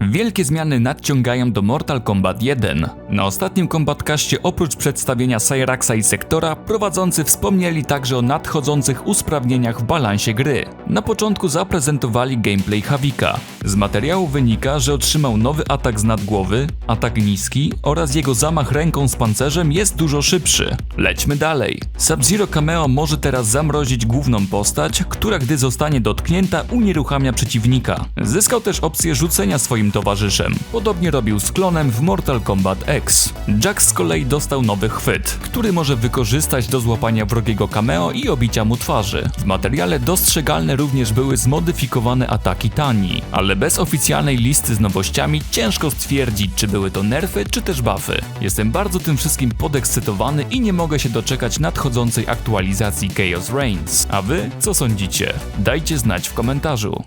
Wielkie zmiany nadciągają do Mortal Kombat 1. Na ostatnim Kombat Castie oprócz przedstawienia Cyraxa i Sektora, prowadzący wspomnieli także o nadchodzących usprawnieniach w balansie gry. Na początku zaprezentowali gameplay Havika. Z materiału wynika, że otrzymał nowy atak z nadgłowy, atak niski oraz jego zamach ręką z pancerzem jest dużo szybszy. Lećmy dalej. Sub-Zero Cameo może teraz zamrozić główną postać, która gdy zostanie dotknięta unieruchamia przeciwnika. Zyskał też opcję rzucenia swoim towarzyszem. Podobnie robił z klonem w Mortal Kombat X. Jax z kolei dostał nowy chwyt, który może wykorzystać do złapania wrogiego cameo i obicia mu twarzy. W materiale dostrzegalne również były zmodyfikowane ataki Tani, ale bez oficjalnej listy z nowościami ciężko stwierdzić, czy były to nerfy, czy też buffy. Jestem bardzo tym wszystkim podekscytowany i nie mogę się doczekać nadchodzącej aktualizacji Chaos Reigns. A wy co sądzicie? Dajcie znać w komentarzu.